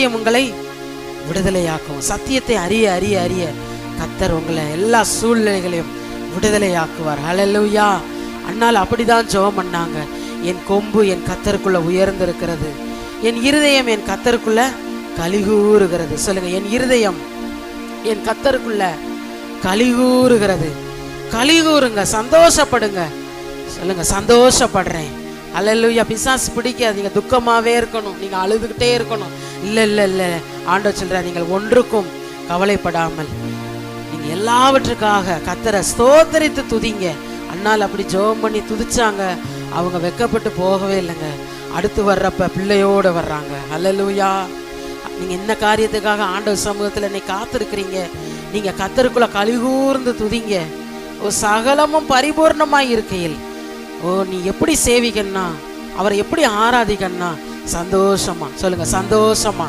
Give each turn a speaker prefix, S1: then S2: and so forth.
S1: சத்தியம் உங்களை விடுதலையாக்கும். சத்தியத்தை அறிய அறிய அறிய கத்தர் உங்களை எல்லா சூழ்நிலைகளையும் விடுதலையாக்குவார். ஹalleluya அண்ணால் அப்படிதான் ஜெபம் பண்ணாங்க. என் கொம்பு என் கத்தருக்குள்ள உயர்ந்திருக்கிறது. என் இருதயம் என் கத்தருக்குள்ள கலிகூறுகிறது. சொல்லுங்க என் இருதயம் என் கத்தருக்குள்ள கலிகூறுகிறது. கலிகூறுங்க சந்தோஷப்படுங்க. சொல்லுங்க சந்தோஷப்படுறேன். அல்லேலூயா பிசாசு பிடிக்காதீங்க துக்கமாவே இருக்கணும். நீங்க அழுதுகிட்டே இருக்கணும். இல்லை இல்லை இல்லை. ஆண்டவர் சொல்கிறார் நீங்கள் ஒன்றுக்கும் கவலைப்படாமல் நீங்கள் எல்லாவற்றுக்காக கத்தரை ஸ்தோத்தரித்து துதிங்க. அண்ணால் அப்படி ஜெபம் பண்ணி துதிச்சாங்க. அவங்க வெக்கப்பட்டு போகவே இல்லைங்க. அடுத்து வர்றப்ப பிள்ளையோட வர்றாங்க. அல்லலூயா நீங்கள் என்ன காரியத்துக்காக ஆண்டவர் சமூகத்தில் இன்னைக்கு காத்திருக்கிறீங்க. நீங்கள் கத்தருக்குள்ள கழிகூர்ந்து துதிங்க. ஓ சகலமும் பரிபூர்ணமாக இருக்கையில். ஓ நீ எப்படி சேவிக்கன்னா? அவரை எப்படி ஆராதிக்கன்னா? சந்தோஷமா? சொல்லுங்க சந்தோஷமா?